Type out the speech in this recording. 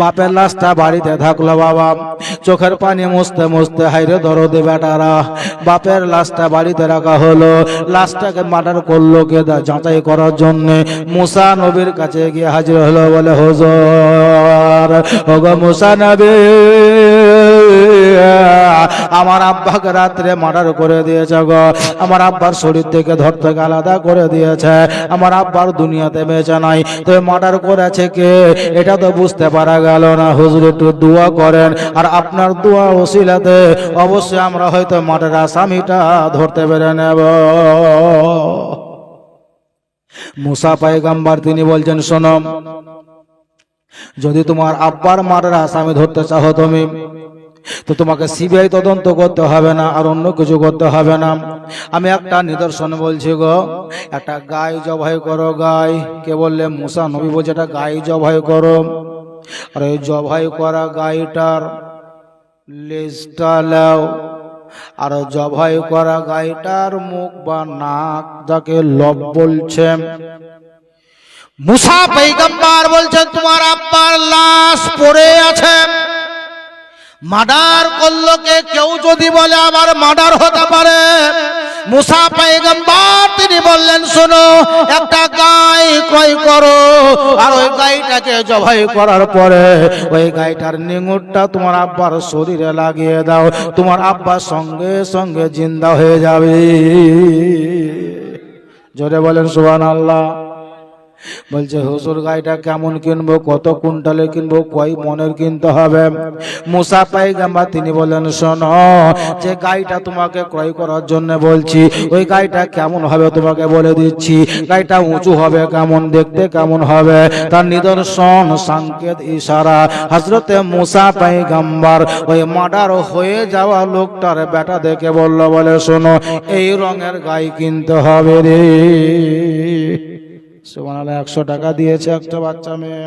বাপের লাশটা বাড়িতে থাকল বাবা। চোখের পানি মুছতে মুছতে হাইরে দরদে বেটারা। বাপের লাশটা বাড়িতে রাখা হলো। লাশটাকে মার্ডার করল কে দা যাচাই করার জন্য। মুসা নবীর কাছে গিয়ে হাজির হলো বলে, হজর, ওগো মুসা নবী আমার আব্বাকে রাত্রে মার্ডার করে দিয়েছে গো। আমার আব্বার শরীর থেকে ধর থেকে আলাদা করে দিয়েছে। আমার আব্বার দুনিয়াতে বেঁচে নাই। তো মার্ডার করেছে কে? এটা তো বুঝতে পারা গেল না। হুজুর, একটু দোয়া করেন। আর আপনার দোয়া ওসিলাতে অবশ্যই আমরা হয়তো মার্ডার আসামিটা ধরতে পেরে নেব। মুসা পাইগাম্বার তিনি বলছেন, শোনো, যদি তোমার আব্বার মার্ডার আসামি ধরতে চাও তুমি তো তোমাকে সিবিআই তদন্ত করতে হবে না, আর অন্য কিছু করতে হবে না। আমি একটা নিদর্শন বলছি গো, একটা গায়ে জবাই করো গাই। কে বললে? মুসা নবী বলছে একটা গায়ে জবাই করো। আর এই জবাই করা গাইটার লেজটা লাও আর জবাই করা গাইটার মুখ বা নাক যাকে লব বলছে। মুসা পেগম্বার বলছেন তোমার আব্বার লাশ পড়ে আছে। মার্ডার করল কে কেউ যদি বলে আবার মার্ডার হতে পারে। মুসা পেগম্বার তিনি বললেন, শোনো, একটা গাই ক্রয় করো, আর ওই গাইটাকে জবাই করার পরে ওই গাইটার নিঙুরটা তোমার আব্বার শরীরে লাগিয়ে দাও, তোমার আব্বার সঙ্গে সঙ্গে জিন্দা হয়ে যাবে। জোরে বলেন সুবহান আল্লাহ বলছে, হুজুর গাইটা কেমন কিনবো? কত কুইন্টালে কিনবো? কয় মনের কিনতে হবে? মুসা পাইগাম্বা তিনি বলেন শোনো, যে গাইটা তোমাকে ক্রয় করার জন্য বলছি, ওই গাইটা কেমন হবে তোমাকে বলে দিচ্ছি। গাইটা উঁচু হবে কেমন, দেখতে কেমন হবে? তার নিদর্শন, সংকেত, ইশারা। হজরতে মুসা পাইগাম্বার ওই মার্ডার হয়ে যাওয়া লোকটার বেটা দেখে বলল, বলে, শোনো, এই রঙের গাই কিনতে হবে রে। সুবহানাল্লাহ একশো টাকা দিয়েছে একটা বাচ্চা মেয়ে।